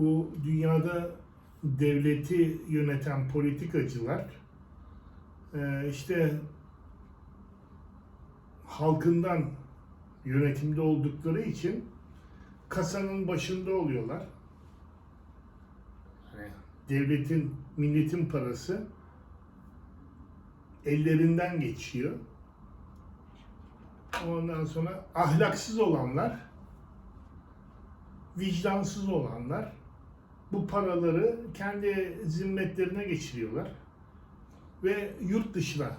bu dünyada devleti yöneten politikacılar e, işte halkından yönetimde oldukları için kasanın başında oluyorlar. Hani devletin, milletin parası ellerinden geçiyor. Ondan sonra ahlaksız olanlar, vicdansız olanlar bu paraları kendi zimmetlerine geçiriyorlar ve yurt dışına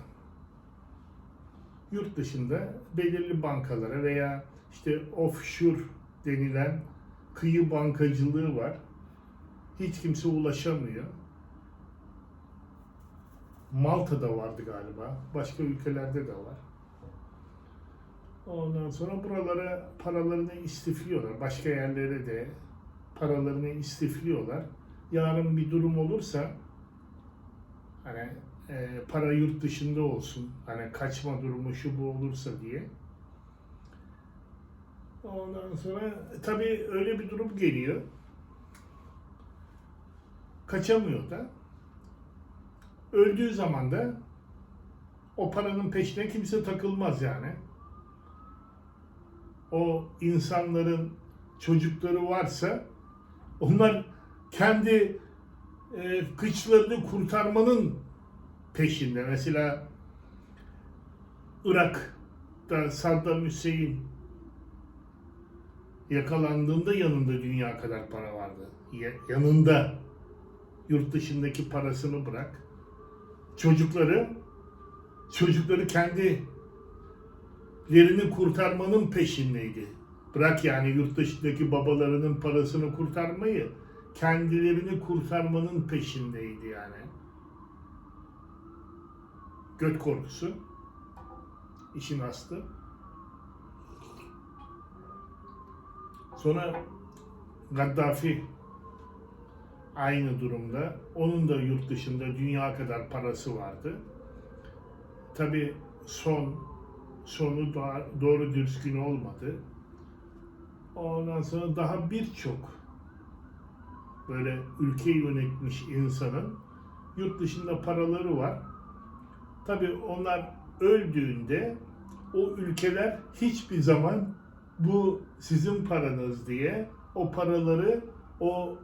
yurt dışında belirli bankalara veya işte offshore denilen kıyı bankacılığı var. Hiç kimse ulaşamıyor. Malta'da vardı galiba. Başka ülkelerde de var. Ondan sonra buralara paralarını istifliyorlar. Başka yerlere de paralarını istifliyorlar. Yarın bir durum olursa hani e, para yurt dışında olsun. Hani kaçma durumu şu bu olursa diye. Ondan sonra tabii öyle bir durum geliyor. Kaçamıyor da. Öldüğü zaman da o paranın peşine kimse takılmaz yani. O insanların çocukları varsa onlar kendi e, kıçlarını kurtarmanın peşinde. Mesela Irak'ta Saddam Hüseyin yakalandığında yanında dünya kadar para vardı. Ya- Yanında yurt dışındaki parasını bırak. Çocukları çocukları kendilerini kurtarmanın peşindeydi. Bırak yani yurt dışındaki babalarının parasını kurtarmayı, kendilerini kurtarmanın peşindeydi yani. Göt korkusu. işin aslı. Sonra Gaddafi aynı durumda. Onun da yurt dışında dünya kadar parası vardı. Tabi son sonu doğru düzgün olmadı. Ondan sonra daha birçok böyle ülkeyi yönetmiş insanın yurt dışında paraları var. Tabi onlar öldüğünde o ülkeler hiçbir zaman bu sizin paranız diye o paraları o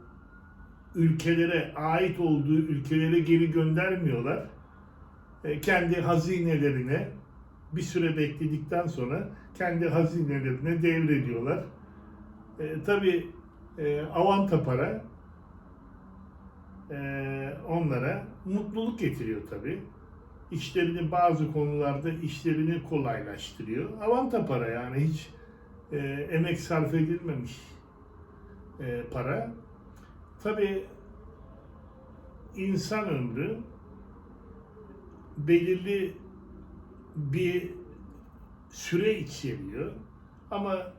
ülkelere ait olduğu ülkelere geri göndermiyorlar. E, kendi hazinelerine bir süre bekledikten sonra kendi hazinelerine devrediyorlar. E, Tabi e, avanta para e, onlara mutluluk getiriyor tabi. İşlerini bazı konularda işlerini kolaylaştırıyor. Avanta para yani hiç e, emek sarf edilmemiş e, para. Tabi insan ömrü belirli bir süre içeriyor. Ama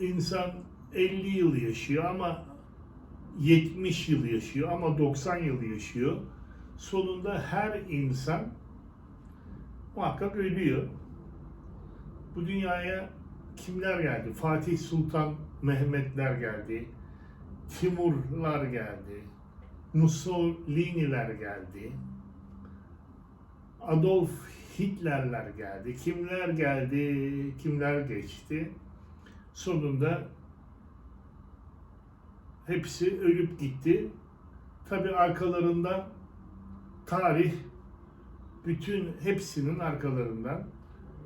insan 50 yıl yaşıyor ama 70 yıl yaşıyor ama 90 yıl yaşıyor. Sonunda her insan muhakkak ölüyor. Bu dünyaya kimler geldi? Fatih Sultan Mehmetler geldi. Timurlar geldi. Mussolini'ler geldi. Adolf Hitler'ler geldi. Kimler geldi, kimler geçti. Sonunda hepsi ölüp gitti. Tabi arkalarından tarih bütün hepsinin arkalarından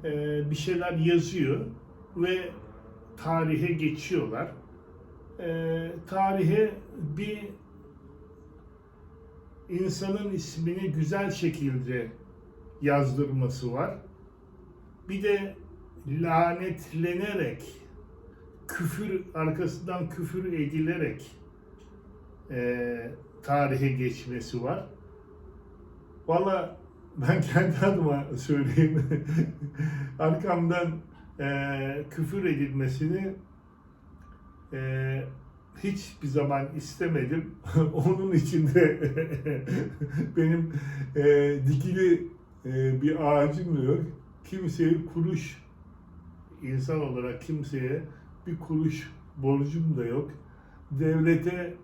eee, bir şeyler yazıyor ve tarihe geçiyorlar. Eee, tarihe bir insanın ismini güzel şekilde yazdırması var. Bir de lanetlenerek, küfür arkasından küfür edilerek eee, tarihe geçmesi var. Valla ben kendi adıma söyleyeyim. Arkamdan eee, küfür edilmesini eee, hiçbir zaman istemedim. Onun için de benim eee, dikili eee, bir ağacım yok. Kimseye kuruş insan olarak kimseye bir kuruş borcum da yok. devlete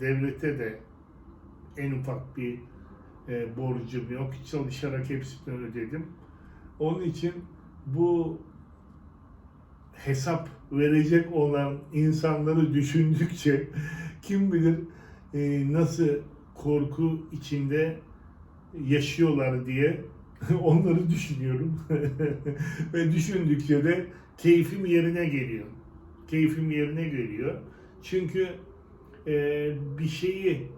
devlete de en ufak bir e, borcum yok. Çalışarak hepsini ödedim. Onun için bu hesap verecek olan insanları düşündükçe kim bilir e, nasıl korku içinde yaşıyorlar diye onları düşünüyorum. Ve düşündükçe de keyfim yerine geliyor. Keyfim yerine geliyor. Çünkü e, bir şeyi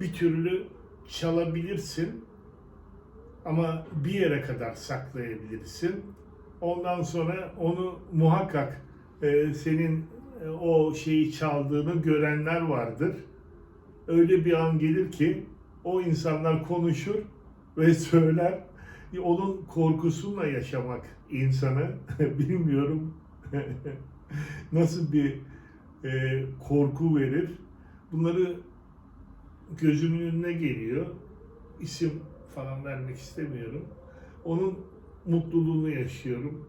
bir türlü çalabilirsin ama bir yere kadar saklayabilirsin. Ondan sonra onu muhakkak e, senin e, o şeyi çaldığını görenler vardır. Öyle bir an gelir ki o insanlar konuşur ve söyler. Onun korkusuyla yaşamak insanı bilmiyorum nasıl bir e, korku verir. Bunları gözümün önüne geliyor. İsim falan vermek istemiyorum. Onun mutluluğunu yaşıyorum.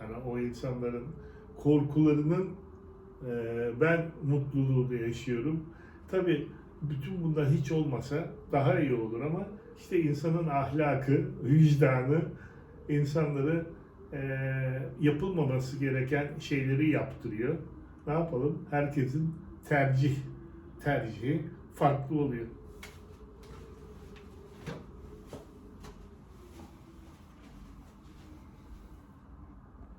Yani o insanların korkularının e, ben mutluluğunu yaşıyorum. Tabii bütün bunlar hiç olmasa daha iyi olur ama işte insanın ahlakı, vicdanı insanları e, yapılmaması gereken şeyleri yaptırıyor. Ne yapalım? Herkesin tercih tercihi farklı oluyor.